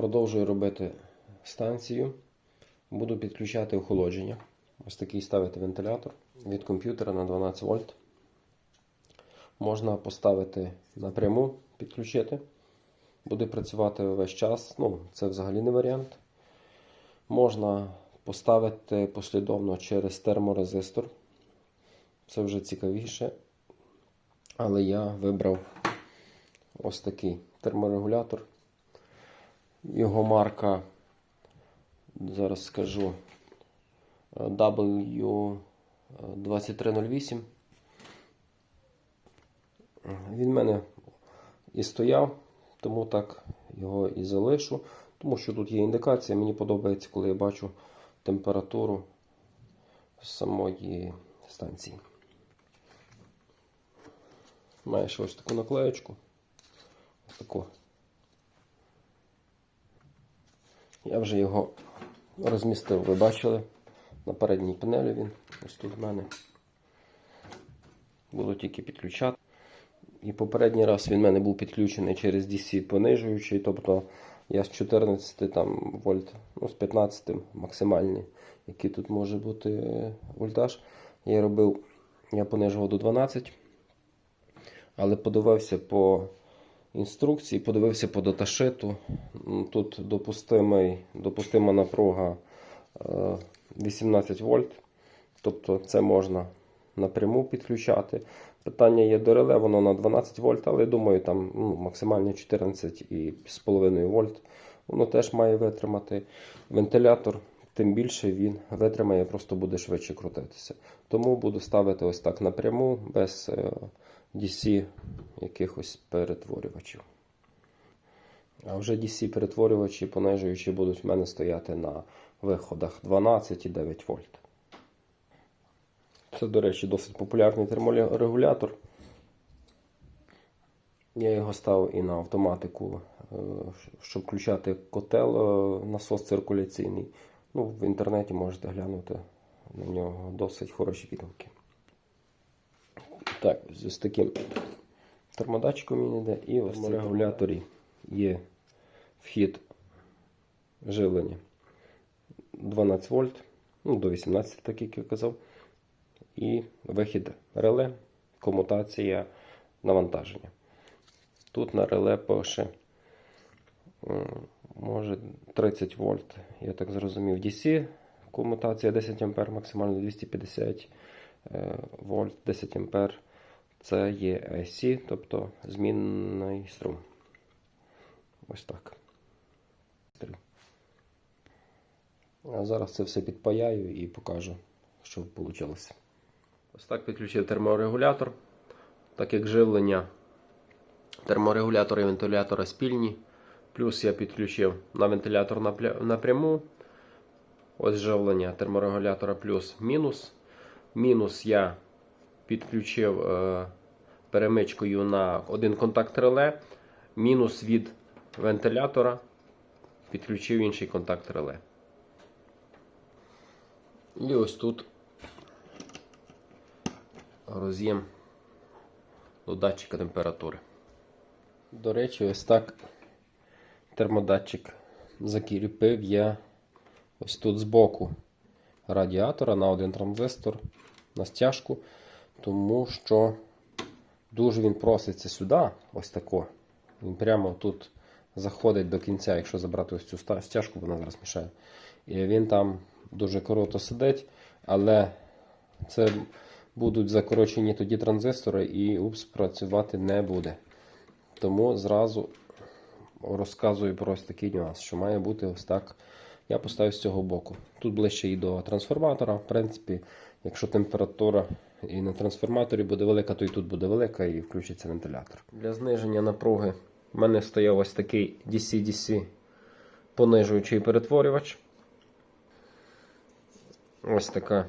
Продовжую робити станцію. Буду підключати охолодження. Ось такий ставити вентилятор від комп'ютера на 12 вольт. Можна поставити напряму, підключити. Буде працювати весь час. Ну, це взагалі не варіант. Можна поставити послідовно через терморезистор. Це вже цікавіше. Але я вибрав ось такий терморегулятор. Його марка, зараз скажу, W2308. Він в мене і стояв, тому так його і залишу. Тому що тут є індикація. Мені подобається, коли я бачу температуру самої станції. Має ще ось таку наклеєчку. Ось таку. Я вже його розмістив, ви бачили. На передній панелі він ось тут в мене. Буду тільки підключати. І попередній раз він в мене був підключений через DC понижуючий, тобто я з 14 там, вольт, ну, з 15 максимальний, який тут може бути е, вольтаж. Я робив, я понижував до 12, але подивився по інструкції, подивився по даташиту. Тут допустимий, допустима напруга е, 18 вольт, тобто це можна напряму підключати. Питання є до реле, воно на 12 вольт, але я думаю, там ну, максимально 14,5 вольт. Воно теж має витримати. Вентилятор, тим більше він витримає, просто буде швидше крутитися. Тому буду ставити ось так напряму, без е, DC якихось перетворювачів. А вже DC-перетворювачі, понижуючі, будуть в мене стояти на виходах 12,9 вольт. Це, до речі, досить популярний терморегулятор. Я його ставив і на автоматику, е, щоб включати котел, е, насос циркуляційний. Ну, в інтернеті можете глянути на нього досить хороші відгуки. Так, з таким термодатчиком він йде, і ось в регуляторі є вхід живлення 12 вольт, ну, до 18, так як я казав. І вихід реле, комутація навантаження. Тут на реле пише, може 30 вольт, я так зрозумів, DC, комутація 10 А, максимально 250 е, вольт, 10 А. Це є AC, тобто змінний струм. Ось так. А зараз це все підпаяю і покажу, що вийшло. Ось так підключив терморегулятор. Так як живлення терморегулятора і вентилятора спільні. Плюс я підключив на вентилятор напряму. Ось живлення терморегулятора плюс-мінус. Мінус я підключив е, перемичкою на один контакт реле. Мінус від вентилятора підключив інший контакт реле. І ось тут роз'єм до датчика температури. До речі, ось так термодатчик закріпив я ось тут збоку радіатора на один транзистор на стяжку, тому що дуже він проситься сюди, ось тако. Він прямо тут заходить до кінця, якщо забрати ось цю стяжку, вона зараз мішає. І він там дуже круто сидить, але це будуть закорочені тоді транзистори і упс працювати не буде. Тому зразу розказую про ось такий нюанс, що має бути ось так. Я поставив з цього боку. Тут ближче і до трансформатора. В принципі, якщо температура і на трансформаторі буде велика, то і тут буде велика і включиться вентилятор. Для зниження напруги в мене стояв ось такий DC-DC понижуючий перетворювач. Ось така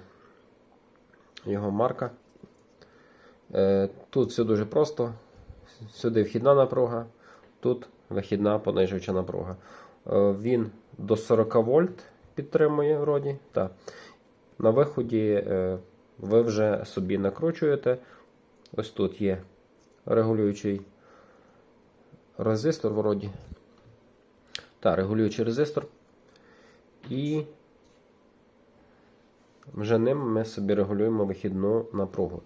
його марка. Е, Тут все дуже просто. Сюди вхідна напруга, тут вихідна понижуюча напруга. Е, Він до 40 вольт підтримує вроді. Так. На виході е, ви вже собі накручуєте. Ось тут є регулюючий резистор вроді. та, регулюючий резистор. І вже ним ми собі регулюємо вихідну напругу.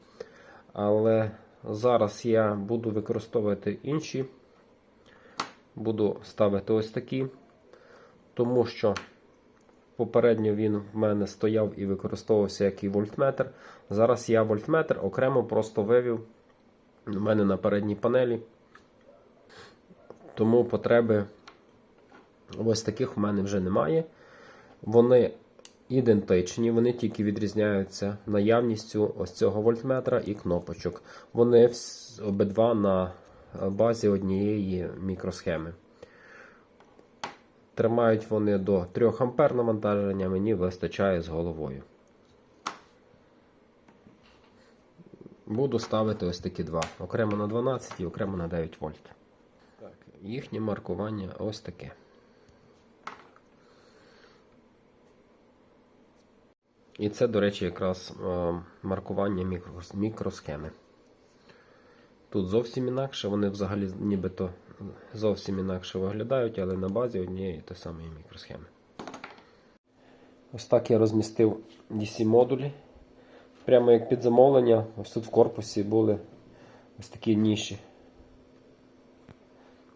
Але зараз я буду використовувати інші. Буду ставити ось такі, тому що попередньо він в мене стояв і використовувався як і вольтметр. Зараз я вольтметр окремо просто вивів у мене на передній панелі. Тому потреби ось таких в мене вже немає. Вони ідентичні, вони тільки відрізняються наявністю ось цього вольтметра і кнопочок. Вони обидва на базі однієї мікросхеми. Тримають вони до 3 А навантаження, мені вистачає з головою. Буду ставити ось такі два. Окремо на 12 і окремо на 9 вольт. Їхнє маркування ось таке. І це, до речі, якраз е, маркування мікросхеми. Тут зовсім інакше, вони взагалі нібито зовсім інакше виглядають, але на базі однієї та самої мікросхеми. Ось так я розмістив DC-модулі. Прямо як під замовлення, ось тут в корпусі були ось такі ніші.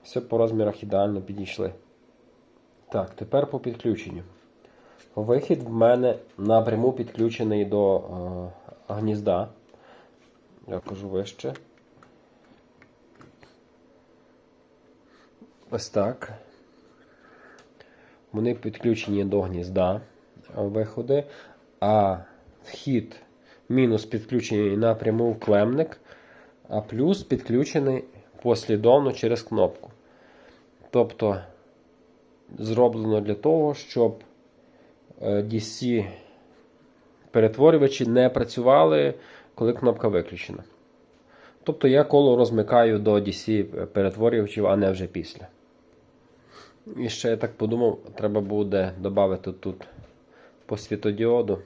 Все по розмірах ідеально підійшли. Так, тепер по підключенню. Вихід в мене напряму підключений до е, гнізда. Я кажу вище. Ось так. Вони підключені до гнізда виходи, а вхід мінус підключений напряму в клемник, а плюс підключений послідовно через кнопку. Тобто зроблено для того, щоб е, DC перетворювачі не працювали, коли кнопка виключена. Тобто я коло розмикаю до DC перетворювачів, а не вже після. І ще я так подумав, треба буде додати тут по світодіоду,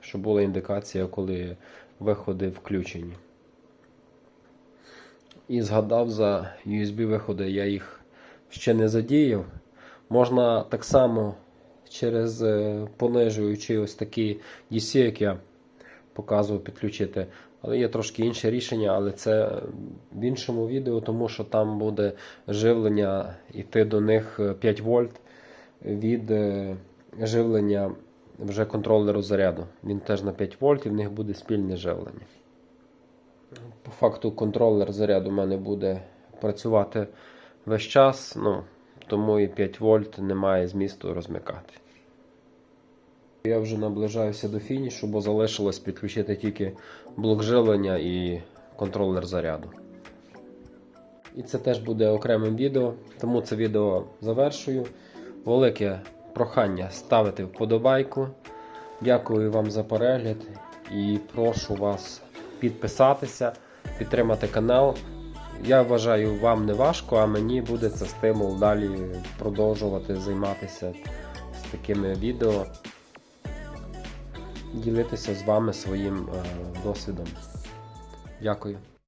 щоб була індикація, коли виходи включені. І згадав за USB-виходи, я їх ще не задіяв. Можна так само через е, понижуючи ось такі DC, як я показував, підключити. Але є трошки інше рішення, але це в іншому відео, тому що там буде живлення йти до них е, 5 вольт від е, живлення вже контролеру заряду. Він теж на 5 вольт і в них буде спільне живлення. По факту контролер заряду у мене буде працювати весь час, ну, тому і 5 вольт немає змісту розмикати. Я вже наближаюся до фінішу, бо залишилось підключити тільки блок живлення і контролер заряду. І це теж буде окремим відео, тому це відео завершую. Велике прохання ставити вподобайку. Дякую вам за перегляд і прошу вас підписатися, підтримати канал. Я вважаю, вам не важко, а мені буде це стимул далі продовжувати займатися з такими відео, ділитися з вами своїм е, досвідом. Дякую.